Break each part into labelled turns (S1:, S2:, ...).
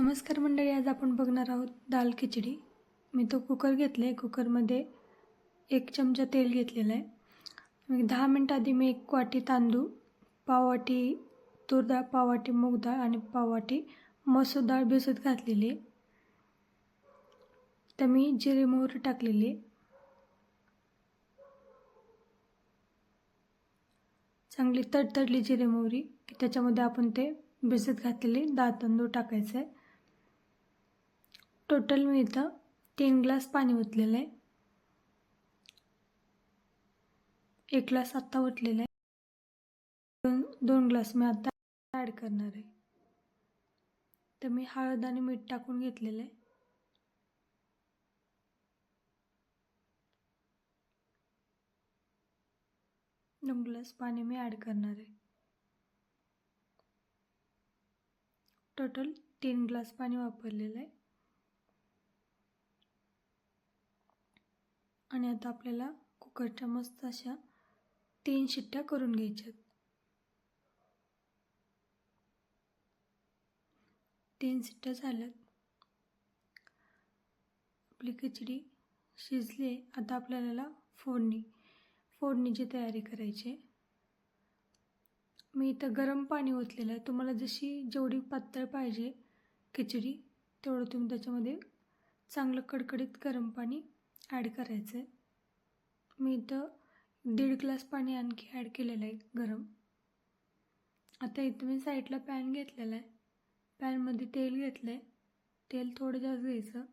S1: नमस्कार मंडळी आज आपण बघणार आहोत दाल खिचडी. मी तो कुकर घेतला आहे कुकरमध्ये एक चमचा तेल घेतलेलं आहे. दहा मिनटं आधी मी एक वाटी तांदूळ पाववाटी तूर डाळ पाववाटी मूग डाळ आणि पाववाटी मसूर डाळ भिजत घातलेली तर मी जिरे मोहरी टाकलेली चांगली तडतडली जिरे मोहरी की त्याच्यामध्ये आपण ते भिजत घातलेले दाळ तांदूळ टाकायचं आहे. टोटल मी इथं तीन ग्लास पाणी ओतलेलं आहे. एक ग्लास आत्ता ओतलेला आहे. दोन दोन ग्लास मी आत्ता ॲड करणार आहे. तर मी हळद आणि मीठ टाकून घेतलेलं आहे. दोन ग्लास पाणी मी ॲड करणार आहे. टोटल तीन ग्लास पाणी वापरलेलं आहे. आणि आता आपल्याला कुकरच्या मस्त अशा तीन शिट्ट्या करून घ्यायच्यात. तीन शिट्ट्या झाल्यात. आपली खिचडी शिजली आहे. आता आपल्याला फोडणी फोडणीची तयारी करायची आहे. मी इथं गरम पाणी ओतलेलं आहे. तुम्हाला जशी जेवढी पातळ पाहिजे खिचडी तेवढं तुम्ही त्याच्यामध्ये चांगलं कडकडीत गरम पाणी ॲड करायचं आहे मी इथं दीड ग्लास पाणी आणखी ॲड केलेलं आहे गरम. आता इथं मी साईडला पॅन घेतलेला आहे. पॅनमध्ये तेल घेतलं आहे तेल थोडं जास्त घ्यायचं.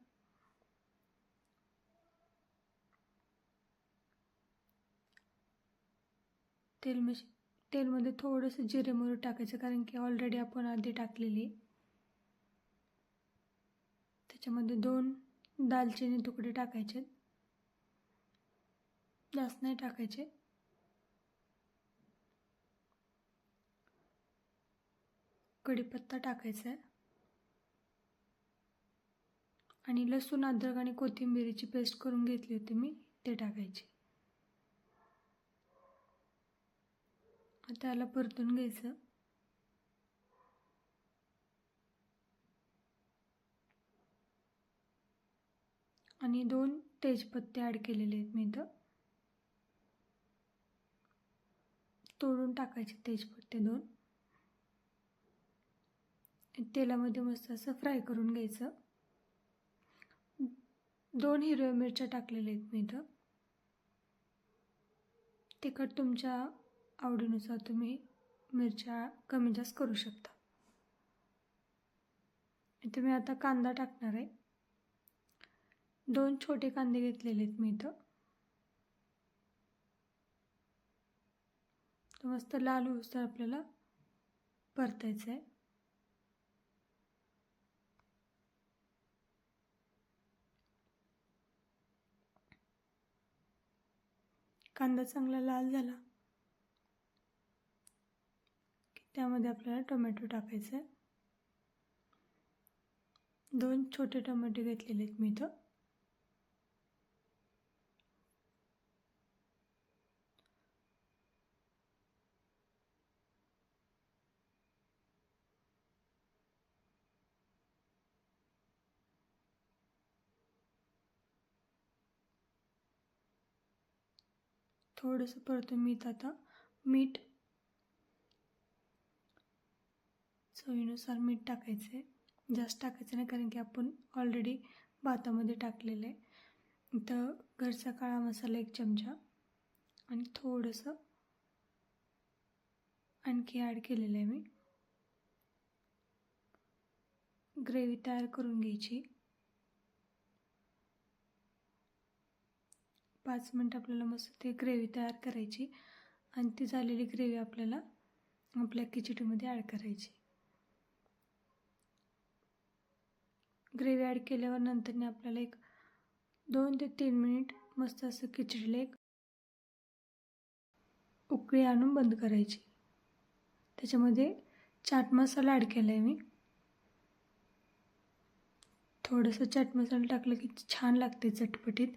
S1: तेल मी तेलमध्ये थोडंसं जिरे मोहरी टाकायचं कारण की ऑलरेडी आपण आधी टाकलेली त्याच्यामध्ये दोन दालचिनी तुकडे टाकायचे जास्त नाही टाकायचे. कढीपत्ता टाकायचा आहे. आणि लसूण अद्रक आणि कोथिंबिरीची पेस्ट करून घेतली होती मी ते टाकायची. त्याला परतून घ्यायचं. आणि दोन तेजपत्ते ॲड केलेले आहेत मी इथं. तोडून टाकायचे तेजपत्ते दोन. तेलामध्ये मस्त असं फ्राय करून घ्यायचं. दोन हिरव्या मिरच्या टाकलेल्या आहेत मी इथं. तिखट तुमच्या आवडीनुसार तुम्ही मिरच्या कमी जास्त करू शकता. इथे मी आता कांदा टाकणार आहे. दोन छोटे कांदे घेतलेले आहेत मी इथं. मस्त लाल होऊस्तर आपल्याला परतायचं आहे कांदा चांगला लाल झाला की त्यामध्ये आपल्याला टोमॅटो टाकायचं आहे दोन छोटे टोमॅटो घेतलेले आहेत मी इथं. थोडंसं परतून मीठ आता. मीठ चवीनुसार मीठ टाकायचं आहे जास्त टाकायचं नाही कारण की आपण ऑलरेडी भातामध्ये टाकलेलं आहे इथं घरचा काळा मसाला एक चमचा आणि थोडंसं आणखी ॲड केलेलं आहे मी. ग्रेव्ही तयार करून घ्यायची. पाच मिनटं आपल्याला मस्त ते ग्रेव्ही तयार करायची आणि ती झालेली ग्रेव्ही आपल्याला आपल्या खिचडीमध्ये ॲड करायची. ग्रेव्ही ॲड केल्यावर नंतरने आपल्याला एक दोन ते तीन मिनिट मस्त असं खिचडीला एक उकळी आणून बंद करायची. त्याच्यामध्ये चाट मसाला ॲड केला आहे मी. थोडंसं चाट मसाला टाकलं की छान लागते चटपटीत.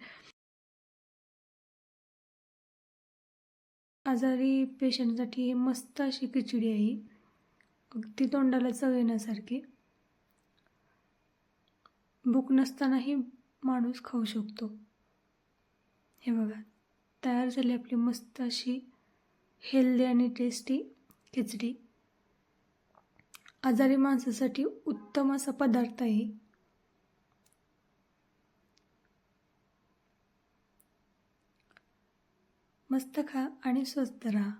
S1: आजारी पेशंटसाठी हे मस्त अशी खिचडी आहे अगदी तोंडाला चव येण्यासारखी. भूक नसतानाही माणूस खाऊ शकतो. हे बघा तयार झाली आपली मस्त अशी हेल्दी आणि टेस्टी खिचडी. आजारी माणसासाठी उत्तम असा पदार्थ आहे मस्त खा आणि स्वस्त राहा.